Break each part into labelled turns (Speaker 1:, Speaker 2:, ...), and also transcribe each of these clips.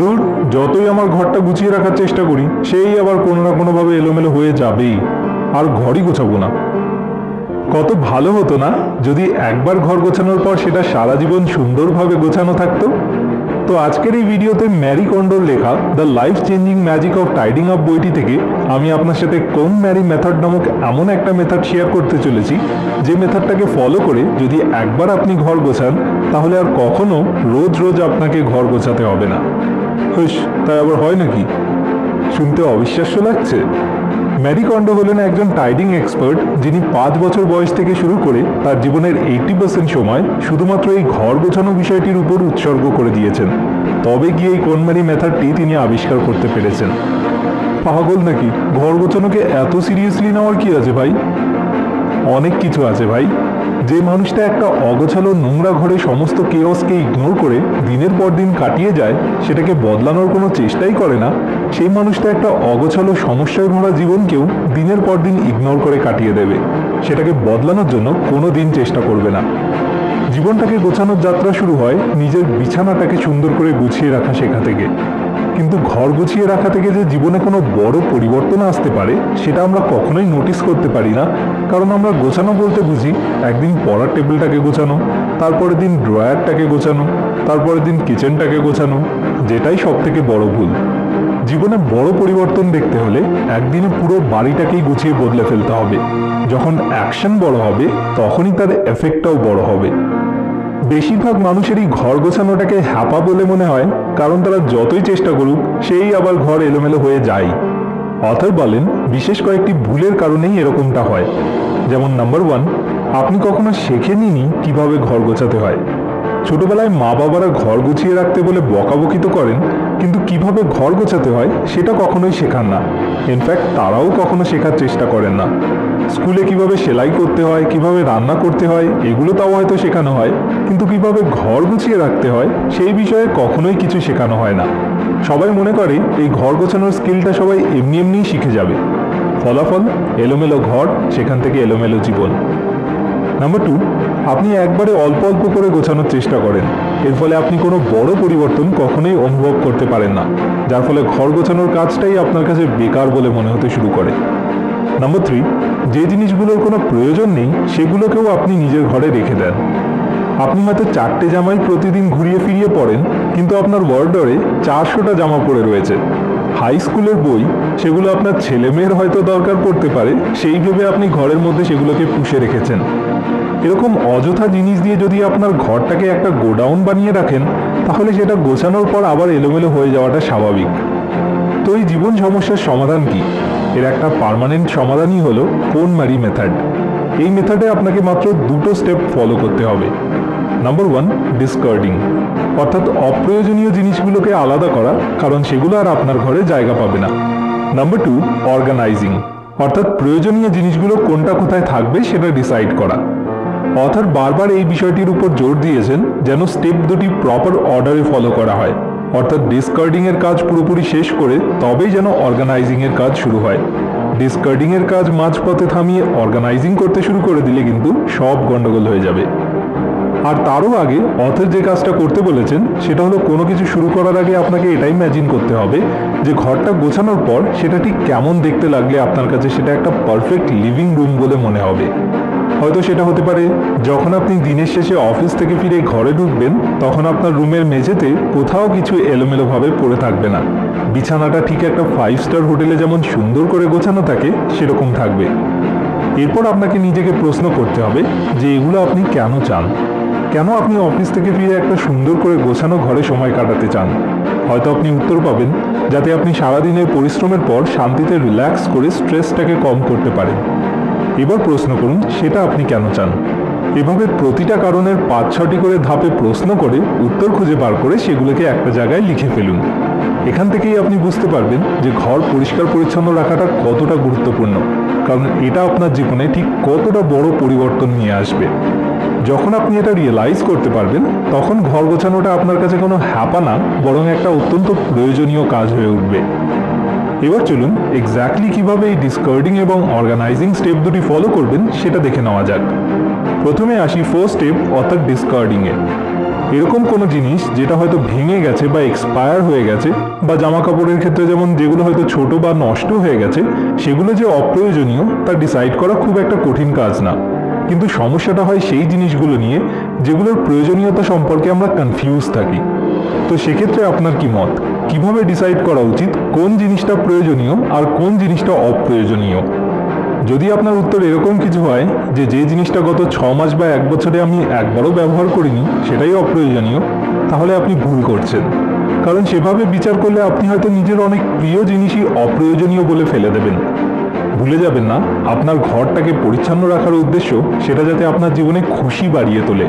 Speaker 1: দূর, যতই আমার ঘরটা গুছিয়ে রাখার চেষ্টা করি, সেই আবার কোনো না কোনোভাবে এলোমেলো হয়ে যাবেই। আর ঘরই গোছাবো না। কত ভালো হতো না, যদি একবার ঘর গোছানোর পর সেটা সারা জীবন সুন্দরভাবে গোছানো থাকতো। তো আজকের এই ভিডিওতে ম্যারি কন্ডোর লেখা the life changing magic of tidying up বইটি থেকে আমি আপনার সাথে কোন ম্যারি মেথড নামক এমন একটা মেথড শেয়ার করতে চলেছি, যে মেথডটাকে ফলো করে যদি একবার আপনি ঘর গোছান, তাহলে আর কখনো রোজ রোজ আপনাকে ঘর গোছাতে হবে না। তাই আবার হয় নাকি? শুনতে অবিশ্বাস্য লাগছে। ম্যারি কন্ডো হলেন একজন টাইডিং এক্সপার্ট যিনি পাঁচ বছর বয়স থেকে শুরু করে তার জীবনের এইটি পার্সেন্ট সময় শুধুমাত্র এই ঘর গোছানো বিষয়টির উপর উৎসর্গ করে দিয়েছেন। তবে গিয়ে এই কোনম্যারি মেথডটি তিনি আবিষ্কার করতে পেরেছেন। পাগল নাকি? ঘর গোছানোকে এত সিরিয়াসলি নেওয়ার কি আছে ভাই? অনেক কিছু আছে ভাই। যে মানুষটা একটা অগোছালো নোংরা ঘরে সমস্ত কেওসকে ইগনোর করে দিনের পর দিন কাটিয়ে যায়, সেটাকে বদলানোর কোনো চেষ্টাই করে না, সেই মানুষটা একটা অগোছালো সমস্যায় ভরা জীবনকেও দিনের পর দিন ইগনোর করে কাটিয়ে দেবে। সেটাকে বদলানোর জন্য কোনো দিন চেষ্টা করবে না। জীবনটাকে গোছানোর যাত্রা শুরু হয় নিজের বিছানাটাকে সুন্দর করে গুছিয়ে রাখা শেখা থেকে। কিন্তু ঘর গুছিয়ে রাখা থেকে যে জীবনে কোনো বড় পরিবর্তন আসতে পারে, সেটা আমরা কখনোই নোটিস করতে পারি না। কারণ আমরা গোছানো বলতে বুঝি, একদিন পড়ার টেবিলটাকে গোছানো, তারপরের দিন ড্রয়ারটাকে গোছানো, তারপরের দিন কিচেনটাকে গোছানো, যেটাই সব থেকে বড় ভুল। জীবনে বড় পরিবর্তন দেখতে হলে একদিনে পুরো বাড়িটাকেই গুছিয়ে বদলে ফেলতে হবে। যখন অ্যাকশন বড় হবে, তখনই তার এফেক্টটাও বড় হবে। বেশিরভাগ মানুষেরই ঘর গোছানোটাকে হ্যাপা বলে মনে হয়, কারণ তারা যতই চেষ্টা করুক, সেই আবার ঘর এলোমেলো হয়ে যায়। অথর বলেন, বিশেষ কয়েকটি ভুলের কারণেই এরকমটা হয়। যেমন নাম্বার ওয়ান, আপনি কখনো শেখেননি কীভাবে ঘর গোছাতে হয়? ছোটবেলায় মা বাবারা ঘর গুছিয়ে রাখতে বলে বকাবকি তো করেন, কিন্তু কীভাবে ঘর গোছাতে হয়, সেটা কখনোই শেখান না। ইনফ্যাক্ট তারাও কখনো শেখার চেষ্টা করেন না। স্কুলে কীভাবে সেলাই করতে হয়, কীভাবে রান্না করতে হয়, এগুলো তাও হয়তো শেখানো হয়। কিন্তু কীভাবে ঘর গুছিয়ে রাখতে হয়, সেই বিষয়ে কখনোই কিছু শেখানো হয় না। সবাই মনে করে, এই ঘর গোছানোর স্কিলটা সবাই এমনি এমনিই শিখে যাবে। ফলাফল, এলোমেলো ঘর, সেখান থেকে এলোমেলো জীবন। নাম্বার টু, আপনি একবারে অল্প অল্প করে গোছানোর চেষ্টা করেন। এর ফলে আপনি কোনো বড় পরিবর্তন কখনোই অনুভব করতে পারেন না। যার ফলে ঘর গোছানোর কাজটাই আপনার কাছে বেকার বলে মনে হতে শুরু করে। নাম্বার থ্রি যে জিনিসগুলোর কোনো প্রয়োজন নেই, সেগুলোকেও আপনি নিজের ঘরে রেখে দেন। আপনি হয়তো চারটে জামাই প্রতিদিন ঘুরিয়ে ফিরিয়ে পড়েন, কিন্তু আপনার ওয়ার্ডরে চারশোটা জামা পড়ে রয়েছে। হাই স্কুলের বই, সেগুলো আপনার ছেলে মেয়ের হয়তো দরকার পড়তে পারে, সেই ভেবে আপনি ঘরের মধ্যে সেগুলোকে পুষে রেখেছেন। এরকম অযথা জিনিস দিয়ে যদি আপনার ঘরটাকে একটা গোডাউন বানিয়ে রাখেন, তাহলে সেটা গোছানোর পর আবার এলোমেলো হয়ে যাওয়াটা স্বাভাবিক। তো এই জীবন সমস্যার সমাধান কি? এর একটা পার্মানেন্ট সমাধানই হলো মারি মেথড এই মেথডে আপনাকে মাত্র দুটো স্টেপ ফলো করতে হবে। নাম্বার ওয়ান ডিসকার্ডিং অর্থাৎ অপ্রয়োজনীয় জিনিসগুলোকে আলাদা করা, কারণ সেগুলো আর আপনার ঘরে জায়গা পাবে না। নাম্বার টু অর্গানাইজিং অর্থাৎ প্রয়োজনীয় জিনিসগুলো কোনটা কোথায় থাকবে সেটা ডিসাইড করা। অথার বারবার এই বিষয়টির উপর জোর দিয়েছেন, যেন স্টেপ দুটি প্রপার অর্ডারে ফলো করা হয়। অর্থাৎ ডিসকার্ডিং এর কাজ পুরোপুরি শেষ করে তবেই যেন অর্গানাইজিং এর কাজ শুরু হয়। ডিসকার্ডিং এর কাজ মাঝপথে থামিয়ে অর্গানাইজিং করতে শুরু করে দিলে কিন্তু সব গন্ডগোল হয়ে যাবে। আর তারও আগে অথর যে কাজটা করতে বলেছেন, সেটা হলো কোনো কিছু শুরু করার আগে আপনাকে এটাই ইম্যাজিন করতে হবে যে ঘরটা গোছানোর পর সেটা ঠিক কেমন দেখতে লাগলে আপনার কাছে সেটা একটা পারফেক্ট লিভিং রুম বলে মনে হবে। হয়তো সেটা হতে পারে। যখন আপনি দিনের শেষে অফিস থেকে ফিরে ঘরে ঢুকবেন, তখন আপনার রুমের মেঝেতে কোথাও কিছু এলোমেলোভাবে পড়ে থাকবে না। বিছানাটা ঠিক একটা ফাইভ স্টার হোটেলে যেমন সুন্দর করে গোছানো থাকে, সেরকম থাকবে। এরপর আপনাকে নিজেকে প্রশ্ন করতে হবে যে এগুলো আপনি কেন চান? কেন আপনি অফিস থেকে ফিরে একটা সুন্দর করে গোছানো ঘরে সময় কাটাতে চান? হয়তো আপনি উত্তর পাবেন যাতে আপনি সারাদিনের পরিশ্রমের পর শান্তিতে রিল্যাক্স করে স্ট্রেসটাকে কম করতে পারেন। এবার প্রশ্ন করুন, সেটা আপনি কেন চান? এভাবে প্রতিটা কারণের পাঁচ ছটি করে ধাপে প্রশ্ন করে উত্তর খুঁজে বার করে সেগুলোকে একটা জায়গায় লিখে ফেলুন। এখান থেকেই আপনি বুঝতে পারবেন যে ঘর পরিষ্কার পরিচ্ছন্ন রাখাটা কতটা গুরুত্বপূর্ণ, কারণ এটা আপনার জীবনে ঠিক কতটা বড় পরিবর্তন নিয়ে আসবে। যখন আপনি এটা রিয়েলাইজ করতে পারবেন, তখন ঘর গোছানোটা আপনার কাছে কোনো হ্যাপা না, বরং একটা অত্যন্ত প্রয়োজনীয় কাজ হয়ে উঠবে। এবার চলুন এক্স্যাক্টলি কীভাবে এই ডিসকার্ডিং এবং অর্গানাইজিং স্টেপ দুটি ফলো করবেন সেটা দেখে নেওয়া যাক। প্রথমে আসি ফার্স্ট স্টেপ অর্থাৎ ডিসকার্ডিংয়ে এরকম কোনো জিনিস যেটা হয়তো ভেঙে গেছে বা এক্সপায়ার হয়ে গেছে বা জামা কাপড়ের ক্ষেত্রে যেমন যেগুলো হয়তো ছোট বা নষ্ট হয়ে গেছে, সেগুলো যে অপ্রয়োজনীয় তা ডিসাইড করা খুব একটা কঠিন কাজ না। কিন্তু সমস্যাটা হয় সেই জিনিসগুলো নিয়ে যেগুলোর প্রয়োজনীয়তা সম্পর্কে আমরা কনফিউজ থাকি। তো সেক্ষেত্রে আপনার কি মত? কীভাবে ডিসাইড করা উচিত? কোন জিনিসটা প্রয়োজনীয় আর কোন জিনিসটা অপ্রয়োজনীয়? যদি আপনার উত্তর এরকম কিছু হয় যে যে জিনিসটা গত ছ মাস বা এক বছরে আমি একবারও ব্যবহার করিনি, সেটাই অপ্রয়োজনীয়, তাহলে আপনি ভুল করছেন। কারণ সেভাবে বিচার করলে আপনি হয়তো নিজের অনেক প্রিয় জিনিসই অপ্রয়োজনীয় বলে ফেলে দেবেন। ভুলে যাবেন না, আপনার ঘরটাকে পরিচ্ছন্ন রাখার উদ্দেশ্য সেটা যাতে আপনার জীবনে খুশি বাড়িয়ে তোলে।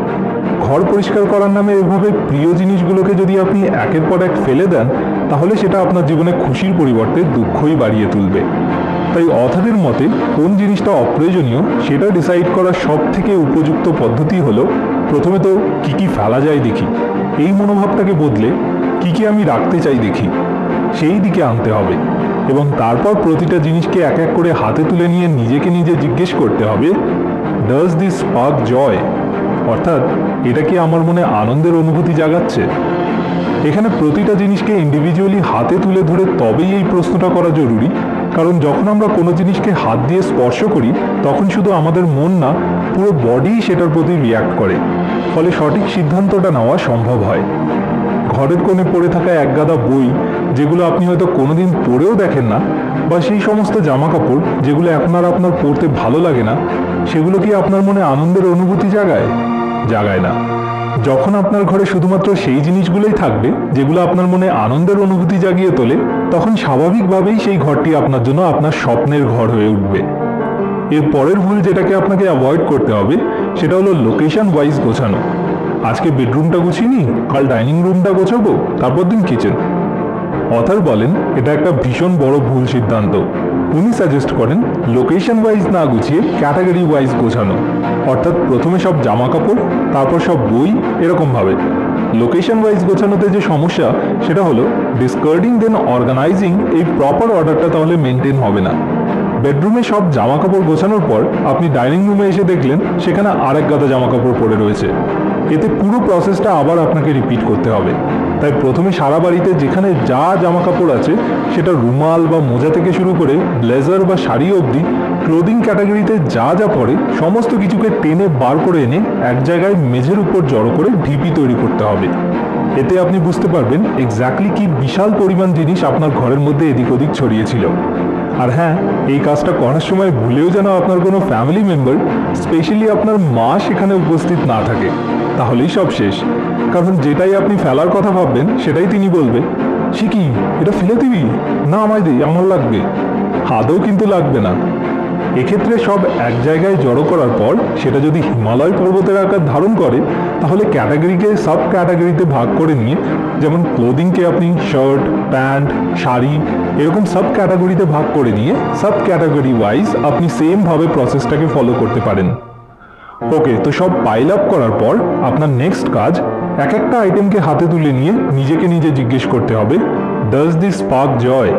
Speaker 1: ঘর পরিষ্কার করার নামে এভাবে প্রিয় জিনিসগুলোকে যদি আপনি একের পর এক ফেলে দেন তাহলে সেটা আপনার জীবনে খুশির পরিবর্তে দুঃখই বাড়িয়ে তুলবে। তাই অথাদের মতে কোন জিনিসটা অপ্রয়োজনীয় সেটা ডিসাইড করার সব থেকে উপযুক্ত পদ্ধতি হলো প্রথমে তো কি কি ফেলা যায় দেখি, এই মনোভাবটাকে বদলে কি কি আমি রাখতে চাই দেখি, সেই দিকে আনতে হবে এবং তারপর প্রতিটা জিনিসকে এক এক করে হাতে তুলে নিয়ে নিজেকে নিজে জিজ্ঞেস করতে হবে ডাজ দিস স্পার্ক জয় অর্থাৎ, এটা কি আমার মনে আনন্দের অনুভূতি জাগাচ্ছে? এখানে প্রতিটা জিনিসকে ইন্ডিভিজুয়ালি হাতে তুলে ধরে তবেই এই প্রশ্নটা করা জরুরি। কারণ যখন আমরা কোনো জিনিসকে হাত দিয়ে স্পর্শ করি, তখন শুধু আমাদের মন না, পুরো বডি সেটার প্রতি রিয়াক্ট করে। ফলে সঠিক সিদ্ধান্তটা নেওয়া সম্ভব হয়। ঘরের কোণে পড়ে থাকা এক গাদা বই, যেগুলো আপনি হয়তো কোনোদিন পরেও দেখেন না, বা সেই সমস্ত জামা কাপড় যেগুলো এখন আর আপনার পড়তে ভালো লাগে না, সেগুলো কি আপনার মনে আনন্দের অনুভূতি জাগায়? জাগায় না। যখন আপনার ঘরে শুধুমাত্র সেই জিনিসগুলোই থাকবে, যেগুলো আপনার মনে আনন্দের অনুভূতি জাগিয়ে তোলে, তখন স্বাভাবিকভাবেই সেই ঘরটি আপনার জন্য আপনার স্বপ্নের ঘর হয়ে উঠবে। এর পরের ভুল যেটাকে আপনাকে অ্যাভয়েড করতে হবে, সেটা হলো লোকেশন ওয়াইজ গোছানো। আজকে বেডরুমটা গুছিয়ে কাল ডাইনিং রুমটা গোছাবো, তারপর দিন কিচেন অথার বলেন, এটা একটা ভীষণ বড় ভুল সিদ্ধান্ত। উনি সাজেস্ট করেন লোকেশন ওয়াইজ না গুছিয়ে ক্যাটাগরি ওয়াইজ গোছানো। অর্থাৎ প্রথমে সব জামা কাপড়, তারপর সব বই এরকমভাবে লোকেশন ওয়াইজ গোছানোতে যে সমস্যা, সেটা হলো ডিসকার্ডিং দেন অর্গানাইজিং এই প্রপার অর্ডারটা তাহলে মেনটেন হবে না। বেডরুমে সব জামা কাপড় গোছানোর পর আপনি ডাইনিং রুমে এসে দেখলেন, সেখানে আরেক গাদা জামা কাপড় পড়ে রয়েছে। এতে পুরো প্রসেসটা আবার আপনাকে রিপিট করতে হবে। তাই প্রথমে সারা বাড়িতে যেখানে যা জামা কাপড় আছে, সেটা রুমাল বা মোজা থেকে শুরু করে ব্লেজার বা শাড়ি অবধি, ক্লোদিং ক্যাটাগরিতে যা যা পড়ে সমস্ত কিছুকে টেনে বার করে এনে এক জায়গায় মেঝের উপর জড়ো করে ঢিপি তৈরি করতে হবে। এতে আপনি বুঝতে পারবেন এক্স্যাক্টলি কি বিশাল পরিমাণ জিনিস আপনার ঘরের মধ্যে এদিক ওদিক ছড়িয়েছিল আর হ্যাঁ এই কাজটা করার সময় ভুলেও যেন আপনার কোনো ফ্যামিলি মেম্বার স্পেশালি আপনার মা সেখানে উপস্থিত না থাকে। তাহলেই সব শেষ। কারণ যেটাই আপনি ফেলার কথা ভাববেন, সেটাই তিনি বলবে। সে কি? এটা ফেলে দিবি? না আমায় দিই আমার লাগবে। হাদও কিন্তু লাগবে না। এক্ষেত্রে সব এক জায়গায় জড়ো করার পর, সেটা যদি হিমালয় পর্বতের আকার ধারণ করে, তাহলে ক্যাটাগরিকে সাব ক্যাটাগরিতে ভাগ করে নিয়ে, যেমন ক্লোদিংকে আপনি শার্ট, প্যান্ট, শাড়ি, এরকম সাব ক্যাটাগরিতে ভাগ করে নিয়ে সাব ক্যাটাগরি ওয়াইজ আপনি সেমভাবে প্রসেসটাকে ফলো করতে পারেন। ওকে, তো সব পাইল আপ করার পর আপনার নেক্সট কাজ, এক একটা আইটেমকে হাতে তুলে নিয়ে নিজেকে নিজে জিজ্ঞেস করতে হবে ডাজ দিস স্পার্ক জয়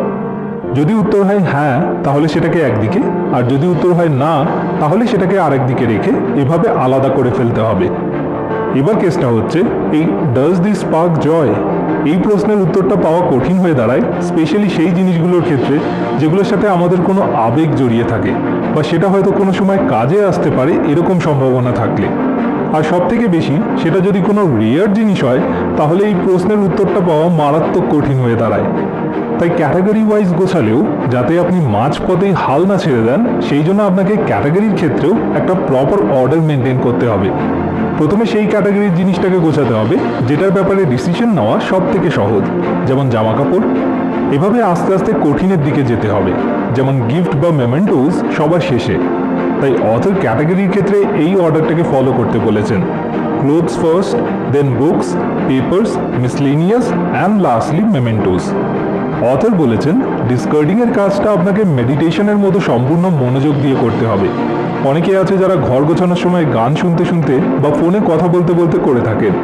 Speaker 1: যদি উত্তর হয় হ্যাঁ তাহলে সেটাকে একদিকে, আর যদি উত্তর হয় না, তাহলে সেটাকে আরেক দিকে রেখে এভাবে আলাদা করে ফেলতে হবে। এবার কেসটা হচ্ছে, এই ডাজ দিস স্পার্ক জয় এই প্রশ্নের উত্তরটা পাওয়া কঠিন হয়ে দাঁড়ায় স্পেশালি সেই জিনিসগুলোর ক্ষেত্রে যেগুলোর সাথে আমাদের কোনো আবেগ জড়িয়ে থাকে। বা সেটা হয়তো কোনো সময় কাজে আসতে পারে, এরকম সম্ভাবনা থাকলে। আর সব থেকে বেশি, সেটা যদি কোনো রেয়ার জিনিস হয়, তাহলে এই প্রশ্নের উত্তরটা পাওয়া মারাত্মক কঠিন হয়ে দাঁড়ায়। তাই ক্যাটাগরি ওয়াইজ গোছালেও, যাতে আপনি মাঝ পথেই হাল না ছেড়ে দেন, সেই জন্য আপনাকে ক্যাটাগরির ক্ষেত্রেও একটা প্রপার অর্ডার মেনটেন করতে হবে। প্রথমে সেই ক্যাটাগরির জিনিসটাকে গোছাতে হবে, যেটার ব্যাপারে ডিসিশন নেওয়া সব থেকে সহজ। যেমন জামা কাপড় এভাবে আস্তে আস্তে কঠিনের দিকে যেতে হবে। যেমন গিফট বা মেমেন্টোস সবার শেষে। তাই অথর ক্যাটাগরির ক্ষেত্রে এই অর্ডারটাকে ফলো করতে বলেছেন। Clothes first then books papers miscellaneous and lastly mementos author বলেছেন ডিসকার্ডিংয়ের কাজটা আপনাকে মেডিটেশনের মতো সম্পূর্ণ মনোযোগ দিয়ে করতে হবে। অনেকে আছে যারা ঘর গোছানোর সময় গান শুনতে শুনতে বা ফোনে কথা বলতে বলতে করে থাকেন।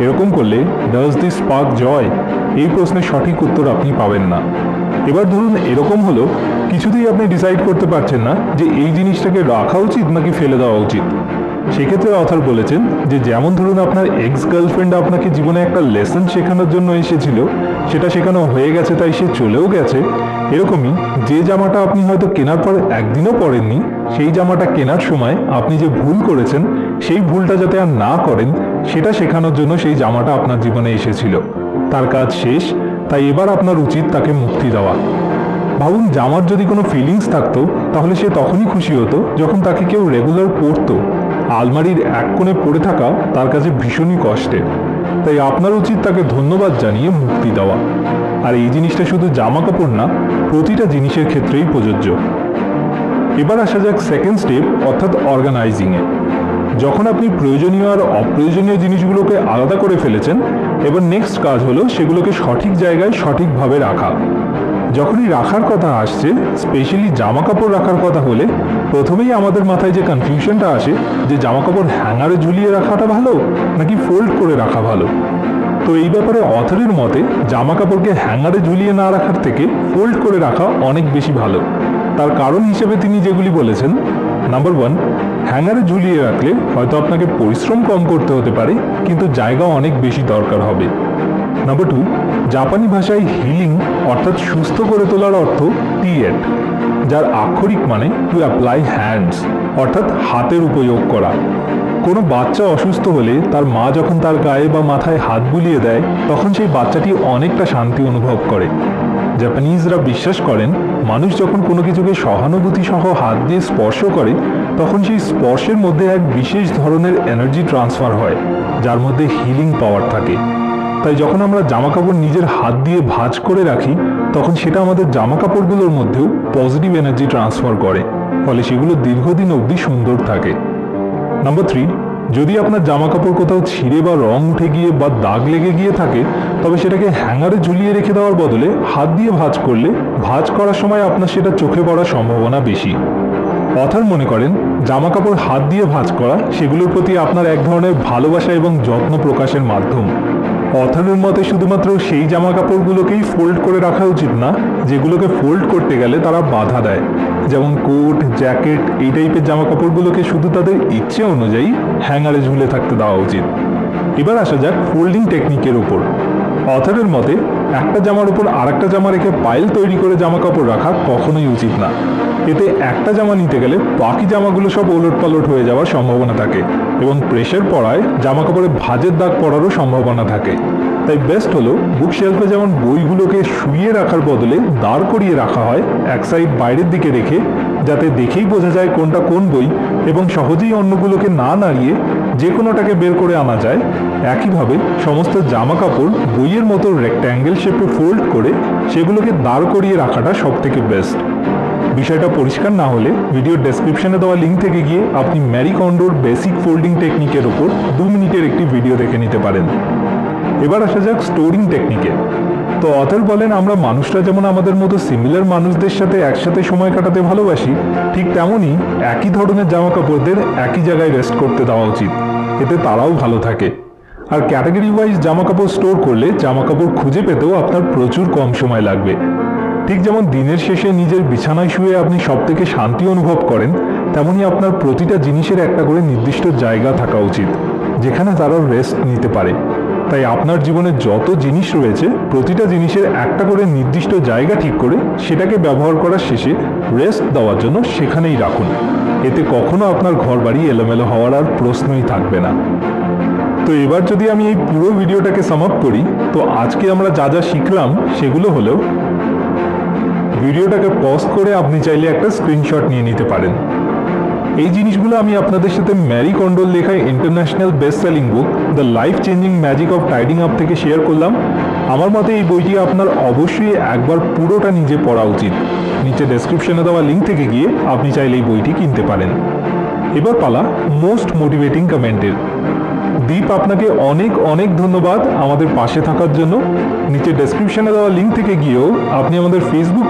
Speaker 1: এরকম করলে ডাজ দিস স্পার্ক জয় এই প্রশ্নের সঠিক উত্তর আপনি পাবেন না। এবার ধরুন এরকম হলো, কিছুতেই আপনি ডিসাইড করতে পারছেন না যে এই জিনিসটাকে রাখা উচিত নাকি ফেলে দেওয়া উচিত। সেক্ষেত্রে অথার বলেছেন যে যেমন ধরুন আপনার এক্স গার্লফ্রেন্ড আপনাকে জীবনে একটা লেসন শেখানোর জন্য এসেছিল, সেটা শেখানো হয়ে গেছে তাই সে চলেও গেছে। এরকমই যে জামাটা আপনি হয়তো কেনার পর একদিনও পরেননি, সেই জামাটা কেনার সময় আপনি যে ভুল করেছেন, সেই ভুলটা যাতে আর না করেন, সেটা শেখানোর জন্য সেই জামাটা আপনার জীবনে এসেছিল। তার কাজ শেষ, তাই এবার আপনার উচিত তাকে মুক্তি দেওয়া। ভাবুন, জামার যদি কোনো ফিলিংস থাকতো, তাহলে সে তখনই খুশি হতো যখন তাকে কেউ রেগুলার পরতো আলমারির এক কোণে পড়ে থাকা তার কাছে ভীষণই কষ্টের। তাই আপনার উচিত তাকে ধন্যবাদ জানিয়ে মুক্তি দেওয়া। আর এই জিনিসটা শুধু জামা কাপড় না, প্রতিটা জিনিসের ক্ষেত্রেই প্রযোজ্য। এবার আসা যাক সেকেন্ড স্টেপ অর্থাৎ অর্গানাইজিংয়ে যখন আপনি প্রয়োজনীয় আর অপ্রয়োজনীয় জিনিসগুলোকে আলাদা করে ফেলেছেন এবার নেক্সট কাজ হলো সেগুলোকে সঠিক জায়গায় সঠিকভাবে রাখা। যখনই রাখার কথা আসছে স্পেশালি জামা কাপড় রাখার কথা হলে প্রথমেই আমাদের মাথায় যে কনফিউশনটা আসে, যে জামা কাপড় হ্যাঙ্গারে ঝুলিয়ে রাখাটা ভালো, নাকি ফোল্ড করে রাখা ভালো? তো এই ব্যাপারে অথরের মতে জামা কাপড়কে হ্যাঙ্গারে ঝুলিয়ে না রাখার থেকে ফোল্ড করে রাখা অনেক বেশি ভালো। তার কারণ হিসেবে তিনি যেগুলি বলেছেন নাম্বার ওয়ান হ্যাঙ্গারে ঝুলিয়ে রাখলে হয়তো আপনাকে পরিশ্রম কম করতে হতে পারে, কিন্তু জায়গা অনেক বেশি দরকার হবে। নাম্বার টু জাপানি ভাষায় হিলিং অর্থাৎ সুস্থ করে তোলার অর্থ টিয়েট যার আক্ষরিক মানে টু অ্যাপ্লাই হ্যান্ডস অর্থাৎ হাতের উপয়োগ করা। কোনো বাচ্চা অসুস্থ হলে তার মা যখন তার গায়ে বা মাথায় হাত বুলিয়ে দেয়, তখন সেই বাচ্চাটি অনেকটা শান্তি অনুভব করে। জাপানিজরা বিশ্বাস করেন, মানুষ যখন কোনো কিছুকে সহানুভূতি সহ হাত দিয়ে স্পর্শ করে তখন সেই স্পর্শের মধ্যে এক বিশেষ ধরনের এনার্জি ট্রান্সফার হয়, যার মধ্যে হিলিং পাওয়ার থাকে। তাই যখন আমরা জামা কাপড় নিজের হাত দিয়ে ভাঁজ করে রাখি, তখন সেটা আমাদের জামা কাপড়গুলোর মধ্যেও পজিটিভ এনার্জি ট্রান্সফার করে, ফলে সেগুলো দীর্ঘদিন অবধি সুন্দর থাকে। নাম্বার থ্রি যদি আপনার জামা কাপড় কোথাও ছিঁড়ে বা রং উঠে গিয়ে বা দাগ লেগে গিয়ে থাকে, তবে সেটাকে হ্যাঙ্গারে ঝুলিয়ে রেখে দেওয়ার বদলে হাত দিয়ে ভাঁজ করলে, ভাঁজ করার সময় আপনার সেটা চোখে পড়ার সম্ভাবনা বেশি। অথার মনে করেন জামা কাপড় হাত দিয়ে ভাঁজ করা, সেগুলোর প্রতি আপনার এক ধরনের ভালোবাসা এবং যত্ন প্রকাশের মাধ্যম। অথারের মতে শুধুমাত্র সেই জামা কাপড়গুলোকেই ফোল্ড করে রাখা উচিত না, যেগুলোকে ফোল্ড করতে গেলে তারা বাধা দেয়। যেমন কোট, জ্যাকেট, এই টাইপের জামা কাপড়গুলোকে শুধু তাদের ইচ্ছে অনুযায়ী হ্যাঙ্গারে ঝুলে থাকতে দেওয়া উচিত। এবার আসা যাক ফোল্ডিং টেকনিকের উপর। অথারের মতে একটা জামার উপর আরেকটা জামা রেখে পাইল তৈরি করে জামা কাপড় রাখা কখনোই উচিত না। এতে একটা জামা নিতে গেলে বাকি জামাগুলো সব ওলট পালট হয়ে যাওয়ার সম্ভাবনা থাকে এবং প্রেশার পড়ায় জামা কাপড়ে ভাঁজের দাগ পড়ারও সম্ভাবনা থাকে। তাই বেস্ট হলো বুক শেলফে যেমন বইগুলোকে শুয়ে রাখার বদলে দাঁড় করিয়ে রাখা হয় এক সাইড বাইরের দিকে রেখে, যাতে দেখেই বোঝা যায় কোনটা কোন বই এবং সহজেই অন্যগুলোকে না নাড়িয়ে যে কোনোটাকে বের করে আনা যায়। একইভাবে সমস্ত জামা কাপড় বইয়ের মতো রেক্ট্যাঙ্গেল শেপে ফোল্ড করে সেগুলোকে দাঁড় করিয়ে রাখাটা সব থেকে বেস্ট বিষয়টা পরিষ্কার না হলে ভিডিওর ডেসক্রিপশনে দেওয়া লিঙ্ক থেকে গিয়ে আপনি ম্যারি কন্ডোর বেসিক ফোল্ডিং টেকনিকের ওপর দু মিনিটের একটি ভিডিও দেখে নিতে পারেন। এবার আসা যাক স্টোরিং টেকনিকে তো অথর বলেন, আমরা মানুষরা যেমন আমাদের মতো সিমিলার মানুষদের সাথে একসাথে সময় কাটাতে ভালোবাসি, ঠিক তেমনই একই ধরনের জামা কাপড়দের একই জায়গায় রেস্ট করতে দেওয়া উচিত। এতে তারাও ভালো থাকে। আর ক্যাটাগরি ওয়াইজ জামা কাপড় স্টোর করলে জামা কাপড় খুঁজে পেতেও আপনার প্রচুর কম সময় লাগবে। ঠিক যেমন দিনের শেষে নিজের বিছানায় শুয়ে আপনি সব থেকে শান্তি অনুভব করেন, তেমনি আপনার প্রতিটা জিনিসের একটা করে নির্দিষ্ট জায়গা থাকা উচিত, যেখানে তারা রেস্ট নিতে পারে। তাই আপনার জীবনে যত জিনিস রয়েছে, প্রতিটা জিনিসের একটা করে নির্দিষ্ট জায়গা ঠিক করে সেটাকে ব্যবহার করার শেষে রেস্ট দেওয়ার জন্য সেখানেই রাখুন। এতে কখনো আপনার ঘর বাড়ি এলোমেলো হওয়ার আর প্রশ্নই থাকবে না। তো এবার যদি আমি এই পুরো ভিডিওটাকে সমাপ করি, তো আজকে আমরা যা যা শিখলাম সেগুলো হলো ভিডিওটাকে পজ করে আপনি চাইলে একটা স্ক্রিনশট নিয়ে নিতে পারেন। এই জিনিসগুলো আমি আপনাদের সাথে ম্যারি কন্ডোল লেখা international best selling book the life changing magic of tidying up থেকে শেয়ার করলাম। আমার মতে এই বইটি আপনার অবশ্যই একবার পুরোটা নিজে পড়া উচিত। নিচে ডেসক্রিপশনে দেওয়া লিঙ্ক থেকে গিয়ে আপনি চাইলে এই বইটি কিনতে পারেন। এবার পালা মোস্ট মোটিভেটিং কমেন্টের দীপ, আপনাকে অনেক অনেক ধন্যবাদ আমাদের পাশে থাকার জন্য। নিচে ডেসক্রিপশনে দেওয়া লিঙ্ক থেকে গিয়েও আপনি আমাদের ফেসবুক